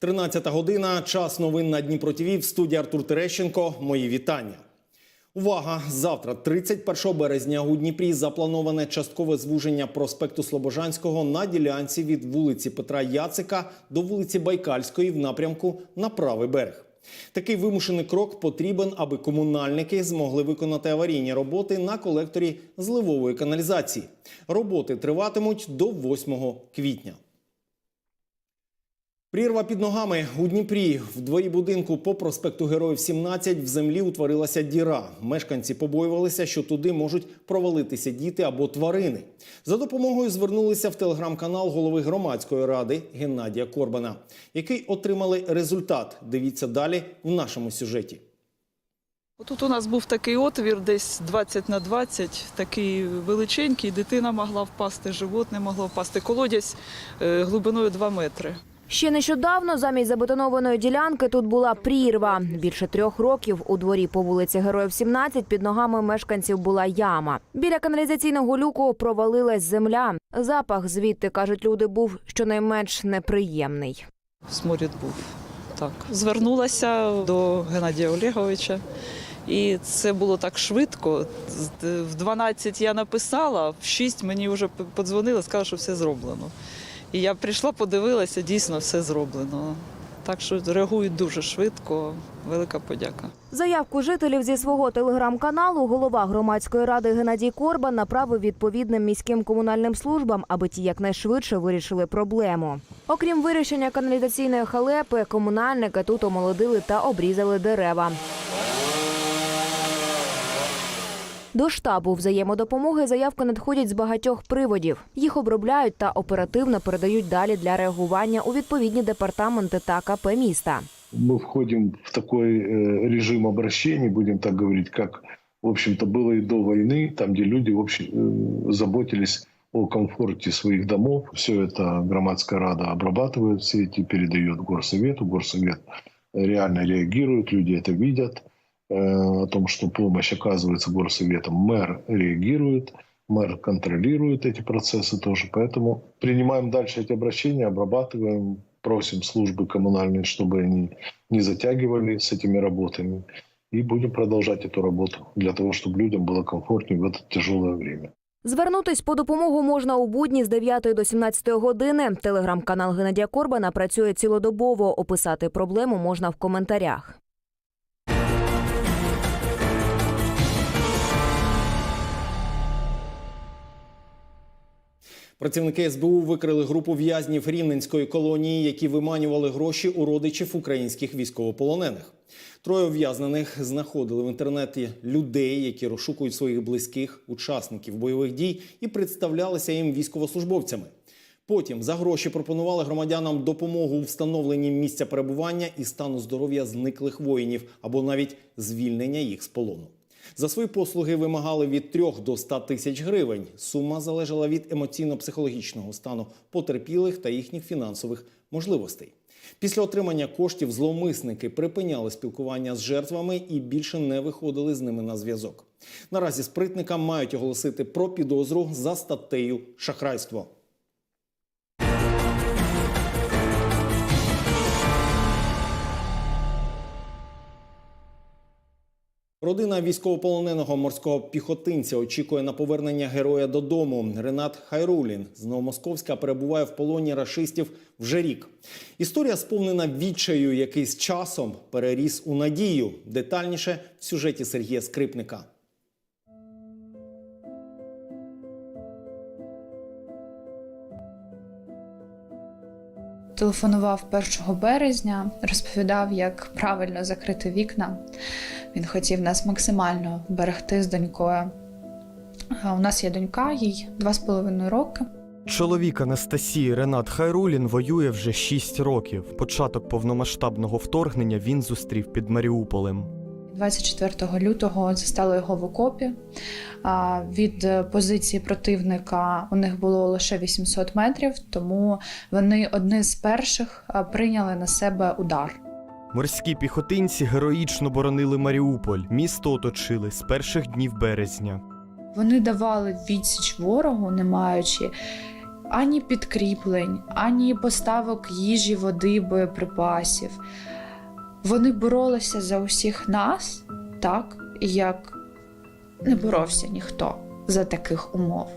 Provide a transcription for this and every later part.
13 година. Час новин на Дніпро ТВ. В студії Артур Терещенко. Мої вітання. Увага! Завтра, 31 березня, у Дніпрі заплановане часткове звуження проспекту Слобожанського на ділянці від вулиці Петра Яцика до вулиці Байкальської в напрямку на правий берег. Такий вимушений крок потрібен, аби комунальники змогли виконати аварійні роботи на колекторі зливової каналізації. Роботи триватимуть до 8 квітня. Прірва під ногами у Дніпрі в дворі будинку по проспекту Героїв 17 в землі утворилася діра. Мешканці побоювалися, що туди можуть провалитися діти або тварини. За допомогою звернулися в телеграм-канал голови громадської ради Геннадія Корбана, який отримали результат. Дивіться далі в нашому сюжеті. Тут у нас був такий отвір, десь 20 на 20, такий величенький. Дитина могла впасти, животне могло впасти. Колодязь е, глибиною 2 метри. Ще нещодавно замість забетонованої ділянки тут була прірва. Більше трьох років у дворі по вулиці Героїв 17 під ногами мешканців була яма. Біля каналізаційного люку провалилась земля. Запах звідти, кажуть люди, був щонайменш неприємний. Сморід був. Так. Звернулася до Геннадія Олеговича. І це було так швидко. В 12 я написала, в 6 мені вже подзвонили, сказали, що все зроблено. І я прийшла, подивилася, дійсно все зроблено. Так що реагують дуже швидко. Велика подяка. Заявку жителів зі свого телеграм-каналу голова громадської ради Геннадій Корбан направив відповідним міським комунальним службам, аби ті якнайшвидше вирішили проблему. Окрім вирішення каналізаційної халепи, комунальники тут омолодили та обрізали дерева. До штабу взаємодопомоги заявки надходять з багатьох приводів. Їх обробляють та оперативно передають далі для реагування у відповідні департаменти та КП міста. мы входим в такой э, режим обращений, будем так говорить, как, в общем-то, было и до войны, там, где люди, в общем, э, заботились о комфорте своих домов. Все это громадская рада обрабатывает, все эти передает горсовету. Горсовет реально реагирует, люди это видят. Э, о том, что помощь оказывается горсоветом, мэр реагирует, мэр контролирует эти процессы тоже. Поэтому принимаем дальше эти обращения, обрабатываем, просим службы коммунальные, чтобы они не затягивали с этими работами. И будем продолжать эту работу для того, чтобы людям было комфортнее в это тяжелое время. Звернутись по допомогу можна у будні з 9 до 17 години. Телеграм-канал Геннадія Корбана працює цілодобово. Описати проблему можна в коментарях. Працівники СБУ викрили групу в'язнів рівненської колонії, які виманювали гроші у родичів українських військовополонених. Троє ув'язнених знаходили в інтернеті людей, які розшукують своїх близьких учасників бойових дій і представлялися їм військовослужбовцями. Потім за гроші пропонували громадянам допомогу у встановленні місця перебування і стану здоров'я зниклих воїнів або навіть звільнення їх з полону. За свої послуги вимагали від 3 до 100 тисяч гривень. Сума залежала від емоційно-психологічного стану потерпілих та їхніх фінансових можливостей. Після отримання коштів зловмисники припиняли спілкування з жертвами і більше не виходили з ними на зв'язок. Наразі спритникам мають оголосити про підозру за статтею шахрайство. Родина військовополоненого морського піхотинця очікує на повернення героя додому. Ренат Хайрулін з Новомосковська перебуває в полоні рашистів вже рік. Історія сповнена відчаю, який з часом переріс у надію. Детальніше в сюжеті Сергія Скрипника. Телефонував 1 березня, розповідав, як правильно закрити вікна. Він хотів нас максимально берегти з донькою. У нас є донька, їй два з половиною роки. Чоловік Анастасії Ренат Хайрулін воює вже 6 років. Початок повномасштабного вторгнення він зустрів під Маріуполем. 24 лютого застали його в окопі. Від е, позиції противника у них було лише 800 метрів, тому вони одні з перших прийняли на себе удар. Морські піхотинці героїчно боронили Маріуполь. Місто оточили з перших днів березня. Вони давали відсіч ворогу, не маючи ані підкріплень, ані поставок їжі, води, боєприпасів. Вони боролися за усіх нас так, як не боровся ніхто за таких умов.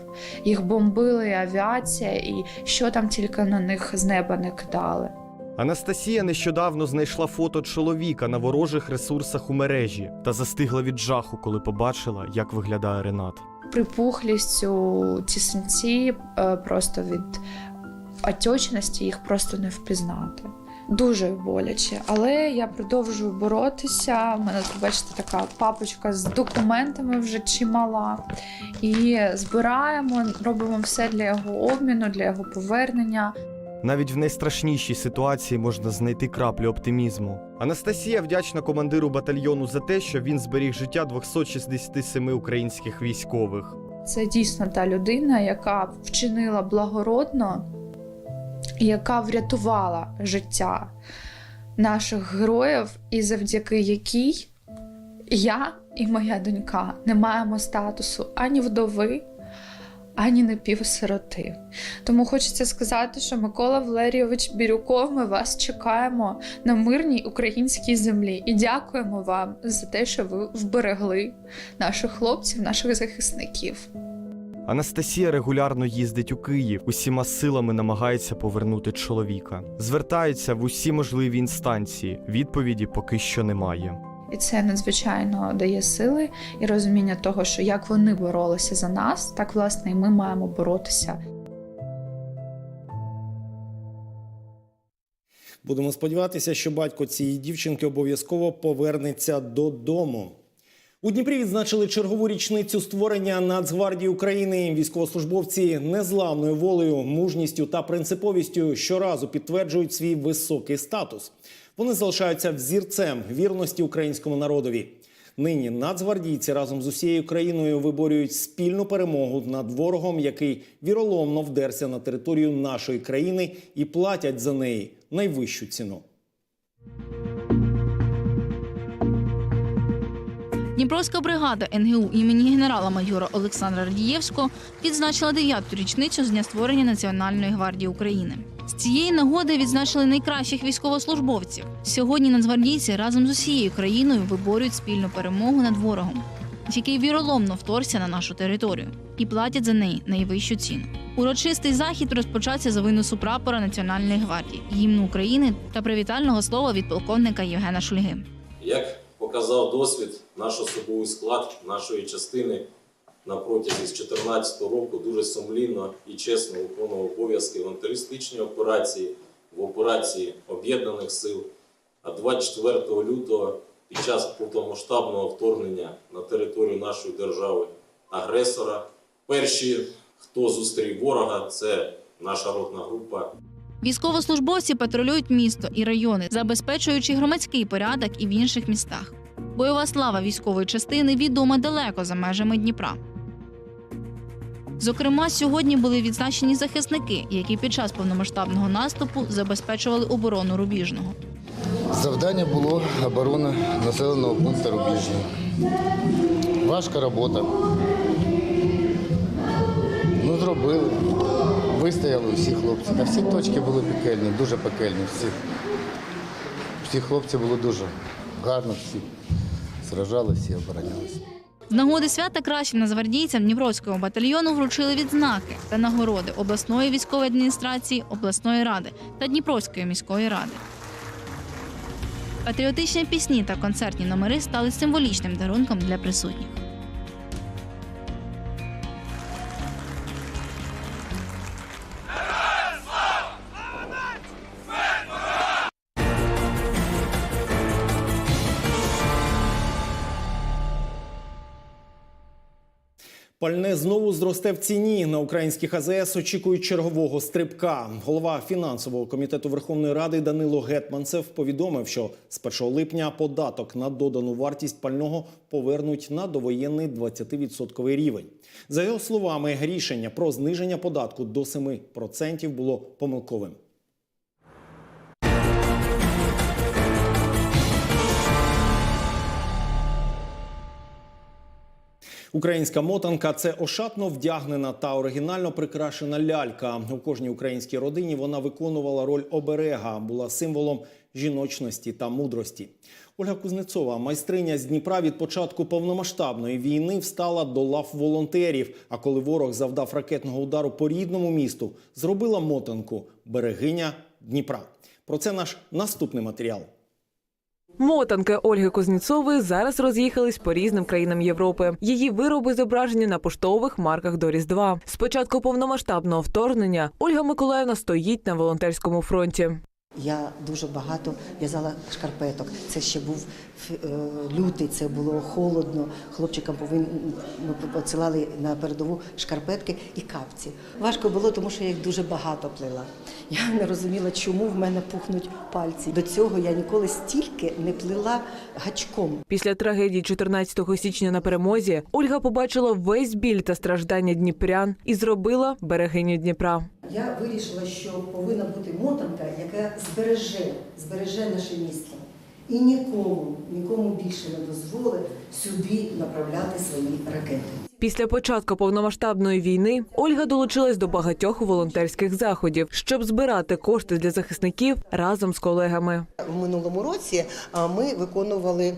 Їх бомбили авіація, і що там тільки на них з неба не кидали. Анастасія нещодавно знайшла фото чоловіка на ворожих ресурсах у мережі та застигла від жаху, коли побачила, як виглядає Ренат. Припухлістю ці синці е, просто від отечності їх просто не впізнати. Дуже боляче, але я продовжую боротися. У мене тут, бачите, така папочка з документами вже чимала. І збираємо, робимо все для його обміну, для його повернення. Навіть в найстрашнішій ситуації можна знайти краплю оптимізму. Анастасія вдячна командиру батальйону за те, що він зберіг життя 267 українських військових. Це дійсно та людина, яка вчинила благородно, яка врятувала життя наших героїв, і завдяки якій я і моя донька не маємо статусу ані вдови, ані напівсироти. Тому хочеться сказати, що Микола Валерійович Бірюков, ми вас чекаємо на мирній українській землі і дякуємо вам за те, що ви вберегли наших хлопців, наших захисників. Анастасія регулярно їздить у Київ, усіма силами намагається повернути чоловіка. Звертається в усі можливі інстанції. Відповіді поки що немає. І це надзвичайно дає сили і розуміння того, що як вони боролися за нас, так власне і ми маємо боротися Будемо сподіватися, що батько цієї дівчинки обов'язково повернеться додому. У Дніпрі відзначили чергову річницю створення Нацгвардії України. Військовослужбовці незламною волею, мужністю та принциповістю щоразу підтверджують свій високий статус. Вони залишаються взірцем вірності українському народові. Нині нацгвардійці разом з усією країною виборюють спільну перемогу над ворогом, який віроломно вдерся на територію нашої країни і платять за неї найвищу ціну. Дніпровська бригада НГУ імені генерала-майора Олександра Радієвського відзначила 9-ту річницю з дня створення Національної гвардії України. З цієї нагоди відзначили найкращих військовослужбовців. Сьогодні нацгвардійці разом з усією країною виборюють спільну перемогу над ворогом, який віроломно вторгся на нашу територію, і платять за неї найвищу ціну. Урочистий захід розпочався з виносу прапора Національної гвардії, гімну України та привітального слова від полковника Євгена Шульги. Як показав досвід, наш особовий склад нашої частини на протязі з 2014 року дуже сумлінно і чесно виконував обов'язки в антитерористичній операції, в операції Об'єднаних сил. А 24 лютого під час повномасштабного вторгнення на територію нашої держави агресора, перші, хто зустрів ворога, це наша ротна група Військовослужбовці патрулюють місто і райони, забезпечуючи громадський порядок і в інших містах. Бойова слава військової частини відома далеко за межами Дніпра. Зокрема, сьогодні були відзначені захисники, які під час повномасштабного наступу забезпечували оборону рубіжного. Завдання було оборона населеного пункту Рубіжного. Важка робота. Ну, зробили. Вистояли всі хлопці. Та всі точки були пекельні, дуже пекельні. Всі, всі хлопці були дуже гарно, всі сражали, всі оборонялась. З нагоди свята кращим нацгвардійцям Дніпровського батальйону вручили відзнаки та нагороди обласної військової адміністрації, обласної ради та Дніпровської міської ради. Патріотичні пісні та концертні номери стали символічним дарунком для присутніх. Пальне знову зросте в ціні. На українських АЗС очікують чергового стрибка. Голова фінансового комітету Верховної Ради Данило Гетманцев повідомив, що з 1 липня податок на додану вартість пального повернуть на довоєнний 20% рівень. За його словами, рішення про зниження податку до 7% було помилковим. Українська мотанка це ошатно вдягнена та оригінально прикрашена лялька. У кожній українській родині вона виконувала роль оберега, була символом жіночності та мудрості. Ольга Кузнецова, майстриня з Дніпра від початку повномасштабної війни, встала до лав волонтерів. А коли ворог завдав ракетного удару по рідному місту, зробила мотанку берегиня Дніпра. Про це наш наступний матеріал. Мотанки Ольги Кузнєцової зараз роз'їхались по різним країнам Європи. Її вироби зображені на поштових марках до Різдва. З початку повномасштабного вторгнення Ольга Миколаївна стоїть на волонтерському фронті. Я дуже багато в'язала шкарпеток. Це ще був лютий, це було холодно. Хлопчикам повинні ми посилали на передову шкарпетки і капці. Важко було, тому що я їх дуже багато плела. Я не розуміла, чому в мене пухнуть пальці. До цього я ніколи стільки не плела гачком. Після трагедії 14 січня на перемозі Ольга побачила весь біль та страждання дніпрян і зробила берегиню Дніпра. Я вирішила, що повинна бути мотанка, яка збереже, збереже наше місто. І нікому, нікому більше не дозволить сюди направляти свої ракети. Після початку повномасштабної війни Ольга долучилась до багатьох волонтерських заходів, щоб збирати кошти для захисників разом з колегами. В минулому році ми виконували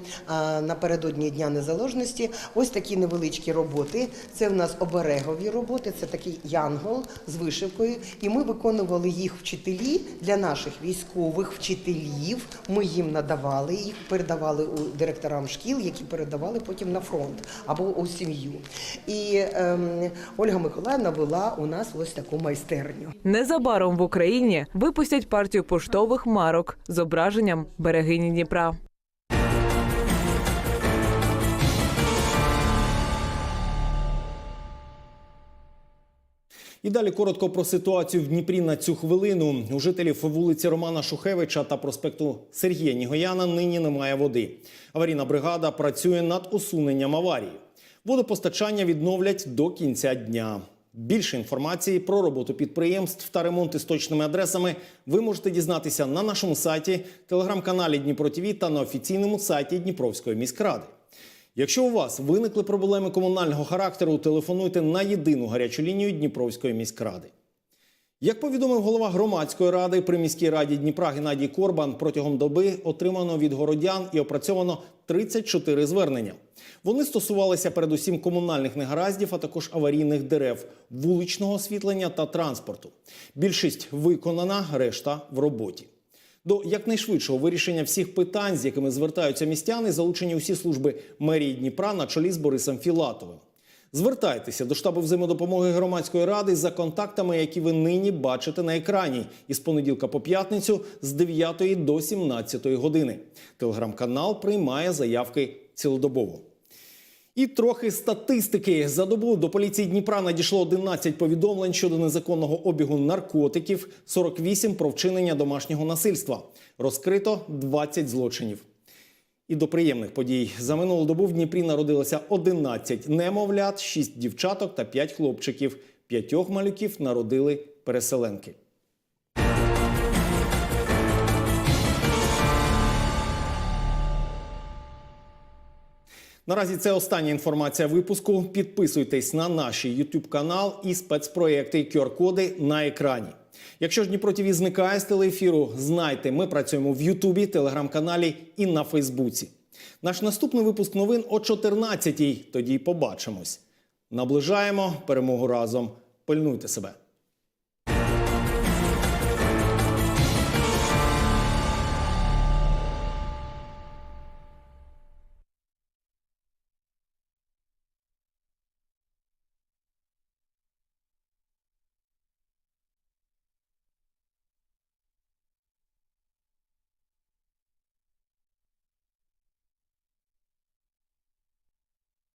напередодні Дня Незалежності ось такі невеличкі роботи. Це в нас оберегові роботи, це такий янгол з вишивкою. І ми виконували їх вчителі для наших військових вчителів. Ми їм надавали їх, передавали у директорам шкіл, які передавали потім на фронт або у сім'ю. І ем, Ольга Миколаївна вела у нас ось таку майстерню. Незабаром в Україні випустять партію поштових марок з зображенням берегині Дніпра. І далі коротко про ситуацію в Дніпрі на цю хвилину. У жителів вулиці Романа Шухевича та проспекту Сергія Нігояна нині немає води. Аварійна бригада працює над усуненням аварії. Водопостачання відновлять до кінця дня. Більше інформації про роботу підприємств та ремонти з точними адресами ви можете дізнатися на нашому сайті, телеграм-каналі Дніпро ТВ та на офіційному сайті Дніпровської міськради. Якщо у вас виникли проблеми комунального характеру, телефонуйте на єдину гарячу лінію Дніпровської міськради. Як повідомив голова громадської ради при міській раді Дніпра Геннадій Корбан, протягом доби отримано від городян і опрацьовано 34 звернення. Вони стосувалися передусім комунальних негараздів, а також аварійних дерев, вуличного освітлення та транспорту. Більшість виконана, решта в роботі. До якнайшвидшого вирішення всіх питань, з якими звертаються містяни, залучені усі служби мерії Дніпра на чолі з Борисом Філатовим. Звертайтеся до штабу взаємодопомоги громадської ради за контактами, які ви нині бачите на екрані, із понеділка по п'ятницю з 9 до 17 години. Телеграм-канал приймає заявки цілодобово. І трохи статистики за добу до поліції Дніпра надійшло 11 повідомлень щодо незаконного обігу наркотиків, 48 про вчинення домашнього насильства. Розкрито 20 злочинів. І до приємних подій за минулу добу в Дніпрі народилося 11 немовлят, 6 дівчаток та 5 хлопчиків. П'ятьох малюків народили переселенки. Наразі це остання інформація випуску. Підписуйтесь на наш YouTube канал і спецпроєкти QR-коди на екрані. Якщо ж Дніпро ТВ зникає з телеефіру, знайте, ми працюємо в Ютубі, телеграм-каналі і на Фейсбуці. Наш наступний випуск новин о 14-й. Тоді побачимось. Наближаємо перемогу разом. Пильнуйте себе.